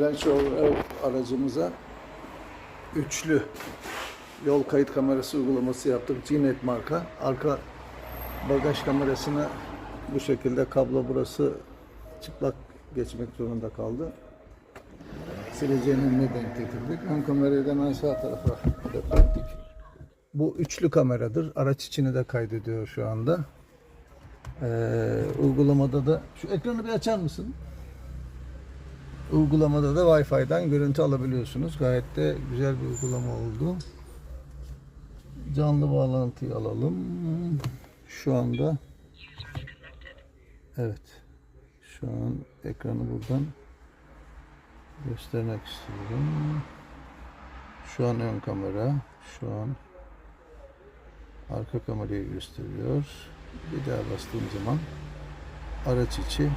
Range Rover aracımıza üçlü yol kayıt kamerası uygulaması yaptık. Gnet marka. Arka bagaj kamerasına bu şekilde kablo burası çıplak geçmek zorunda kaldı. Sileceğin önüne denk getirdik. Ön kamerayı da hemen sağ tarafa ettik. Bu üçlü kameradır. Araç içini de kaydediyor şu anda. Ee, uygulamada da şu ekranı bir açar mısın? Uygulamada da Wi-Fi'den görüntü alabiliyorsunuz. Gayet de güzel bir uygulama oldu. Canlı bağlantıyı alalım. Şu anda Evet. Şu an ekranı buradan göstermek istiyorum. Şu an ön kamera, şu an arka kamerayı gösteriyor. Bir daha bastığım zaman araç içi